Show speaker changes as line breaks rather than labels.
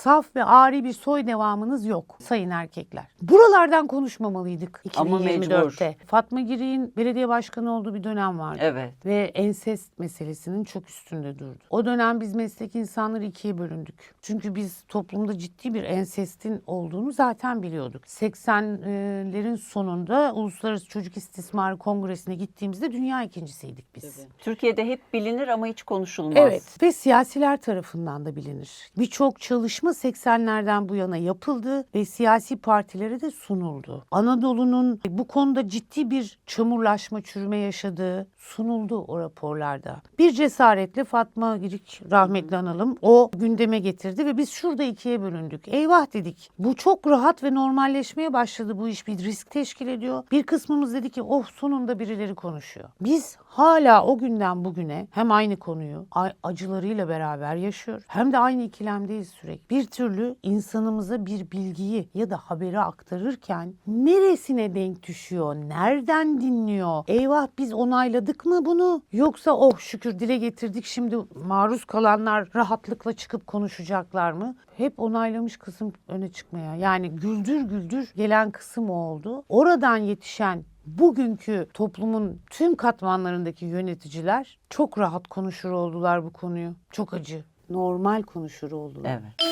saf ve ari bir soy devamınız yok sayın erkekler. Buralardan konuşmamalıydık
Ama
2024'te. Fatma Giri'nin belediye başkanı olduğu bir dönem vardı.
Evet.
Ve ensest meselesinin çok üstünde durdu. O dönem biz meslek insanları ikiye bölündük. Çünkü biz toplumda ciddi bir ensestin olduğunu zaten biliyorduk. 80'lerin sonunda Uluslararası Çocuk İstismarı Kongresi'ne gittiğimizde dünya ikincisiydik biz.
Türkiye'de hep bilinir ama hiç konuşulmaz.
Evet ve siyasiler tarafından da bilinir. Birçok çalışma 80'lerden bu yana yapıldı ve siyasi partilere de sunuldu. Anadolu'nun bu konuda ciddi bir çamurlaşma, çürüme yaşadığı sunuldu o raporlarda. Bir cesaretle Fatma Girik rahmetli analım o gündeme getirdi ve biz şurada ikiye bölündük. Eyvah dedik. Bu çok rahat ve normalleşmeye başladı bu iş bir risk teşkil ediyor. Bir kısmımız dedi ki oh sonunda birileri konuşuyor. Biz hala o günden bugüne hem aynı konuyu acılarıyla beraber yaşıyor hem de aynı ikilemdeyiz sürekli. Bir türlü insanımıza bir bilgiyi ya da haberi aktarırken neresine denk düşüyor, nereden dinliyor? Eyvah biz onayladık mı bunu? Yoksa oh şükür dile getirdik şimdi maruz kalanlar rahatlıkla çıkıp konuşacaklar mı? Hep onaylamış kısım öne çıkmaya. Yani güldür güldür gelen kısım oldu. Oradan yetişen bugünkü toplumun tüm katmanlarındaki yöneticiler çok rahat konuşur oldular bu konuyu. Çok acı. Normal konuşur oldular.
Evet.